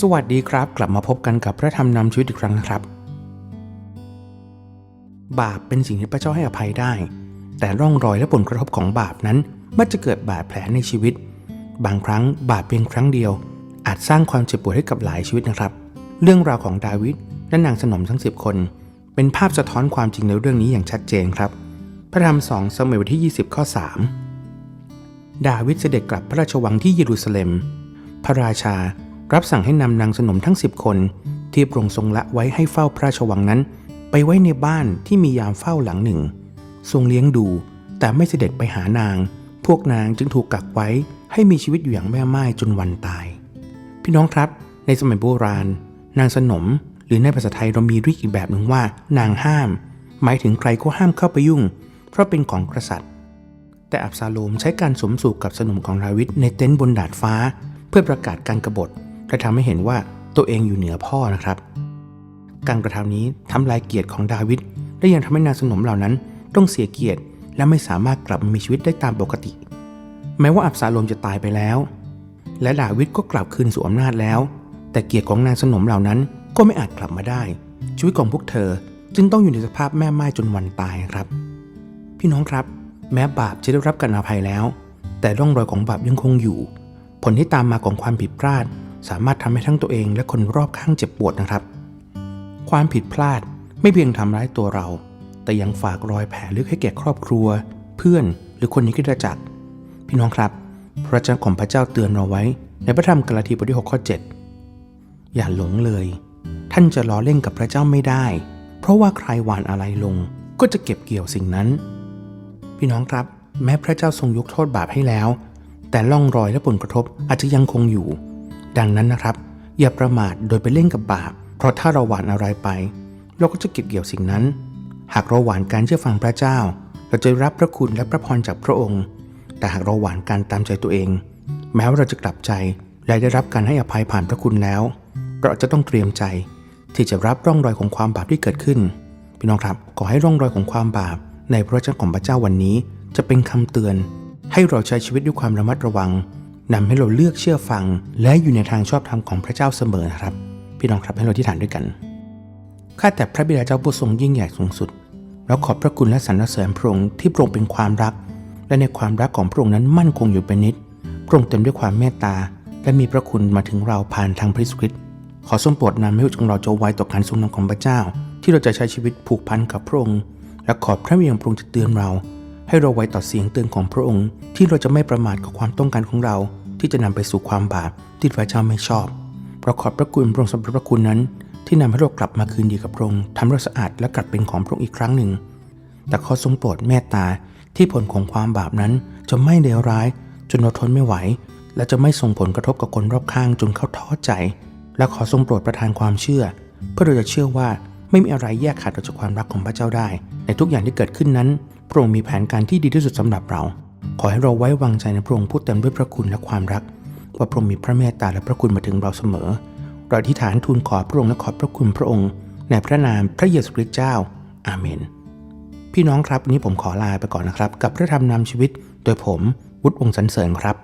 สวัสดีครับ กลับมาพบกันกับพระธรรมนำชีวิตอีกครั้งนะครับ บาปเป็นสิ่งที่พระเจ้าให้อภัยได้ แต่ร่องรอยและผลกระทบของบาปนั้นมักจะเกิดบาดแผลในชีวิต บางครั้งบาปเพียงครั้งเดียว อาจสร้างความเจ็บปวดให้กับหลายชีวิตนะครับ เรื่องราวของดาวิดและนางสนมทั้ง 10 คน เป็นภาพสะท้อนความจริงในเรื่องนี้อย่างชัดเจนครับ พระธรรมสองสมัยวันที่ 20 ข้อ 3 ดาวิดเสด็จกลับพระราชวังที่เยรูซาเล็ม พระราชา รับสั่งให้นำนางสนมทั้ง10คนที่พระองค์ทรงละไว้ให้เฝ้าพระราชวังนั้น ไปไว้ในบ้านที่มียามเฝ้าหลังหนึ่ง ทรงเลี้ยงดู แต่ไม่เสด็จไปหานาง พวกนางจึงถูกกักไว้ให้มีชีวิตอยู่อย่างแม่ไม้จนวันตาย พี่น้องครับ ในสมัยโบราณ นางสนม หรือในภาษาไทยเรามีเรียกอีกแบบหนึ่งว่า นางห้าม หมายถึงใครก็ห้ามเข้าไปยุ่ง เพราะเป็นของกษัตริย์ แต่อับซาโลมใช้การสมสู่กับสนมของดาวิดในเต็นท์บนดาดฟ้า เพื่อประกาศการกบฏ และทำให้เห็นว่าตัวเองอยู่เหนือพ่อนะครับ การกระทำนี้ทำลายเกียรติของดาวิดและยังทำให้นางสนมเหล่านั้น ต้องเสียเกียรติ และไม่สามารถกลับมามีชีวิตได้ตามปกติ แม้ว่าอับซาโลมจะตายไปแล้ว และดาวิดก็กลับคืนสู่อำนาจแล้ว แต่เกียรติของนางสนมเหล่านั้นก็ไม่อาจกลับมาได้ ชีวิตของพวกเธอจึงต้องอยู่ในสภาพแม่ไม้จนวันตายครับ พี่น้องครับ แม้บาปจะได้รับการอภัยแล้ว แต่ร่องรอยของบาปยังคงอยู่ ผลที่ตามมาของความผิดพลาด สามารถทำให้ทั้งตัวเองและคนรอบข้างเจ็บปวดนะครับ ความผิดพลาดไม่เพียงทำร้ายตัวเรา แต่ยังฝากรอยแผลลึกให้แก่ครอบครัว เพื่อนหรือคนในคริสตจักร พี่น้องครับ พระเจ้าของพระเจ้าเตือนเราไว้ ในพระธรรมกาลาทีบทที่6ข้อ7 อย่าหลงเลย ท่านจะล้อเล่นกับพระเจ้าไม่ได้ เพราะว่าใครหวานอะไรลง ก็จะเก็บเกี่ยวสิ่งนั้น พี่น้องครับ แม้พระเจ้าทรงยกโทษบาปให้แล้ว แต่ล่องรอยและผลกระทบอาจจะยังคงอยู่ ดังนั้นนะครับ อย่าประมาทโดยไปเล่นกับบาป เพราะถ้าเราหวานอะไรไป เราก็จะเก็บเกี่ยวสิ่งนั้น หากเราหวานการเชื่อฟังพระเจ้า เราจะรับพระคุณและพระพรจากพระองค์ แต่หากเราหวานการตามใจตัวเอง แม้ว่าเราจะกลับใจและได้รับการให้อภัยผ่านพระคุณแล้ว เราจะต้องเตรียมใจ ที่จะรับร่องรอยของความบาปที่เกิดขึ้นพี่น้องครับขอให้ร่องรอยของความบาป ในพระเจ้าของพระเจ้าวันนี้ จะเป็นคำเตือน ให้เราใช้ชีวิตด้วยความระมัดระวัง นำให้เราเลือกเชื่อฟัง และอยู่ในทางชอบธรรมของพระเจ้าเสมอนะครับ พี่น้องครับให้เราที่ฐานด้วยกันข้าแต่พระบิดาเจ้าผู้ทรงยิ่งใหญ่สูงสุดแล้วขอบพระคุณและสรรเสริญพระองค์ที่พระองค์เป็นความรัก และในความรักของพระองค์นั้นมั่นคงอยู่เป็นนิดพระองค์เต็มด้วยความเมตตา และมีพระคุณมาถึงเราผ่านทางพระเยซูคริตขอทรงโปรดนำให้ของเราจะไวต่อการทรงนำของพระเจ้า ที่เราจะใช้ชีวิตผูกพันกับพระองค์และขอบพระวิญญาณพระองค์จะเตือนเรา ให้เราไวต่อเสียงเตือนของพระองค์ ที่เราจะไม่ประมาทกับความต้องการของเรา ที่จะนำไปสู่ความบาปที่พระเจ้าไม่ชอบเราขอบพระคุณพระองค์สำหรับพระคุณนั้น ที่นำให้เรากลับมาคืนดีกับพระองค์ทำเราสะอาดและกลับเป็นของพระองค์อีกครั้งหนึ่ง แต่ขอทรงโปรดเมตตาที่ผลของความบาปนั้นจะไม่เลวร้ายจนเราทนไม่ไหว และจะไม่ส่งผลกระทบกับคนรอบข้างจนเขาท้อใจ และขอทรงโปรดประทานความเชื่อ เพื่อเราจะเชื่อว่าไม่มีอะไรแยกขาดออกจากความรักของพระเจ้าได้ ในทุกอย่างที่เกิดขึ้นนั้น พระองค์มีแผนการที่ดีที่สุดสำหรับเรา ขอให้เราไว้วางใจในพระองค์ผู้เต็มด้วยพระคุณและความรัก ว่าพระองค์มีพระเมตตาและพระคุณมาถึงเราเสมอ เราอธิษฐานทูลขอพระองค์และขอบพระคุณพระองค์ ในพระนามพระเยซูคริสต์เจ้า อาเมน พี่น้องครับวันนี้ผมขอลาไปก่อนนะครับ กับพระธรรมนำชีวิต โดยผมวุฒิวงศ์สันเสริญครับ